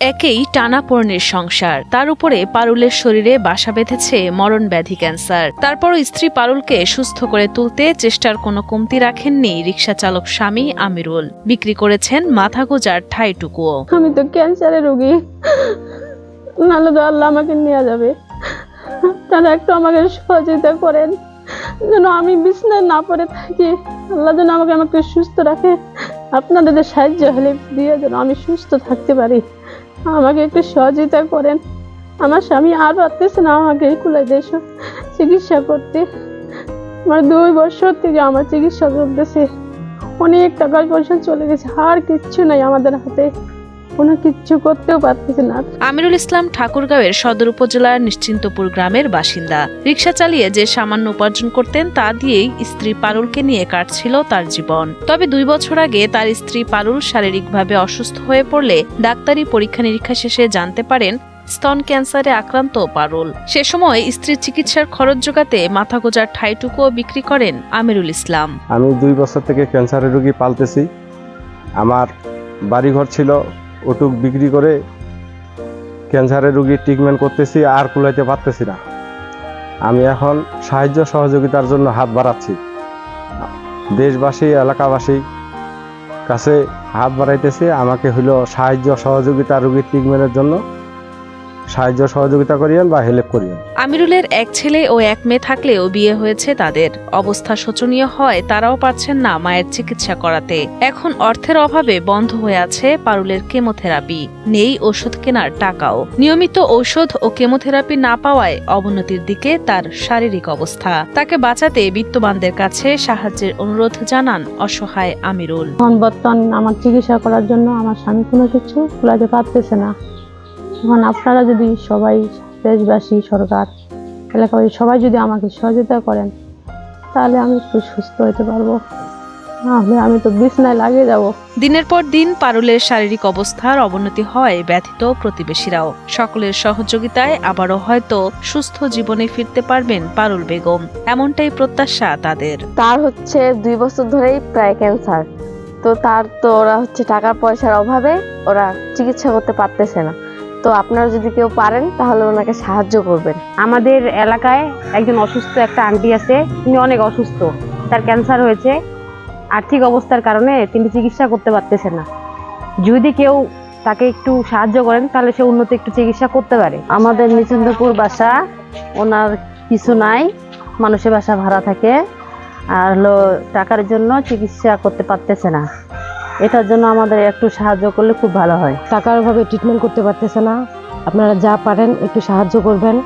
একেই টানাপোড়েনের সংসার। তার উপরে পারুলের শরীরে বাসা বেঁধেছে মরণ ব্যাধি ক্যান্সার। তারপরও স্ত্রী পারুলকে সুস্থ করে তুলতে চেষ্টার কোনো কমতি রাখেননি রিকশা চালক স্বামী আমিরুল। বিক্রি করেছেন মাথা গোজার ঠাইটুকুও। আমি তো ক্যান্সারের রোগী। নাহলে তো আল্লাহ আমাকে নিয়ে যাবে। তারা একটু আমাকে সহযোগিতা করেন। যেন আমি বিছনায় না পড়ে থাকি। আল্লাহ যেন আমাকে আমাকে সুস্থ রাখে। আপনাদের সাহায্য হলে দিয়ে যেন আমি সুস্থ থাকতে পারি। আমাকে একটু সহযোগিতা করেন। আমার স্বামী আর পারতেছে না আমাকে এই কুলাই দেশ চিকিৎসা করতে। আমার দুই বছর থেকে আমার চিকিৎসা করতেছে অনেক টাকা পয়সা চলে গেছে, আর কিচ্ছু নাই আমাদের হাতে। কোনো কিচ্ছু করতেও পারতেছি না। আমিরুল ইসলাম ঠাকুরগাঁওয়ের সদর উপজেলার নিশ্চিন্তপুর গ্রামের বাসিন্দা। রিকশা চালিয়ে যে সামান্য উপার্জন করতেন তা দিয়েই স্ত্রী পারুলকে নিয়ে কাটছিল তার জীবন। তবে দুই বছর আগে তার স্ত্রী পারুল শারীরিকভাবে অসুস্থ হয়ে পড়লে ডাক্তারি পরীক্ষা নিরীক্ষা শেষে জানতে পারেন স্তন ক্যান্সারে আক্রান্ত পারুল। সে সময় স্ত্রীর চিকিৎসার খরচ জোগাতে মাথা গোজার ঠাইটুকুও বিক্রি করেন আমিরুল ইসলাম। আমি দুই বছর থেকে ক্যান্সারের রোগী পালতেছি। আমার বাড়িঘর ছিল ওটুক বিক্রি করে ক্যান্সারের রুগীর ট্রিটমেন্ট করতেছি, আর কুলাইতে পারতেছি না। আমি এখন সাহায্য সহযোগিতার জন্য হাত বাড়াচ্ছি। দেশবাসী, এলাকাবাসী কাছে হাত বাড়াইতেছি, আমাকে হইল সাহায্য সহযোগিতা রুগীর ট্রিটমেন্টের জন্য। সাহায্য সহযোগিতা করিয়েন বা হেল্প করিয়েন। আমিরুলের এক ছেলে ও এক মেয়ে থাকলেও বিয়ে হয়েছে তাদের। অবস্থা শোচনীয় হয় তারাও পারছেন না মায়ের চিকিৎসা করাতে। এখন অর্থের অভাবে বন্ধ হয়ে আছে পারুলের কেমোথেরাপি। নেই ওষুধ কেনার টাকাও। নিয়মিত ঔষধ ও কেমোথেরাপি না পাওয়ায় অবনতির দিকে তার শারীরিক অবস্থা। তাকে বাঁচাতে বিত্তবানদের কাছে সাহায্যের অনুরোধ জানান অসহায় আমিরুল। বর্তমান আমার চিকিৎসা করার জন্য আমার স্বামী কোনো কিছু কুলাতে পারতেছে না। এখন আপনারা যদি সবাই দেশবাসী সরকার এলাকাবাসী সবাই যদি আমাকে সহযোগিতা করেন তাহলে আমি একটু সুস্থ হতে পারব। নাহলে আমি তো বিছনায় লাগিয়ে যাব। দিনের পর দিন পারুলের শারীরিক অবস্থার অবনতি হয় ব্যথিত প্রতিবেশীরাও। সকলের সহযোগিতায় আবারও হয়তো সুস্থ জীবনে ফিরতে পারবেন পারুল বেগম। এমনটাই প্রত্যাশা তাদের। তার হচ্ছে দুই বছর ধরেই প্রায় ক্যান্সার তো তার তো ওরা হচ্ছে টাকা পয়সার অভাবে ওরা চিকিৎসা করতে পারতেছে না। তো আপনারা যদি কেউ পারেন, তাহলে ওনাকে সাহায্য করবেন। আমাদের এলাকায় একজন অসুস্থ একটা আন্টি আছে, তিনি অনেক অসুস্থ, তার ক্যান্সার হয়েছে। আর্থিক অবস্থার কারণে তিনি চিকিৎসা করতে পারতেছে না। যদি কেউ তাকে একটু সাহায্য করেন, তাহলে সে উন্নত একটু চিকিৎসা করতে পারে। আমাদের নিচিন্দপুর বাসা, ওনার কিছু নাই, মানুষের বাসা ভাড়া থাকে। আর হলো টাকার জন্য চিকিৎসা করতে পারতেছে না। এটার জন্য আমাদের একটু সাহায্য করলে খুব ভালো হয়। টাকার অভাবে ট্রিটমেন্ট করতে পারতেছে না। আপনারা যা পারেন একটু সাহায্য করবেন।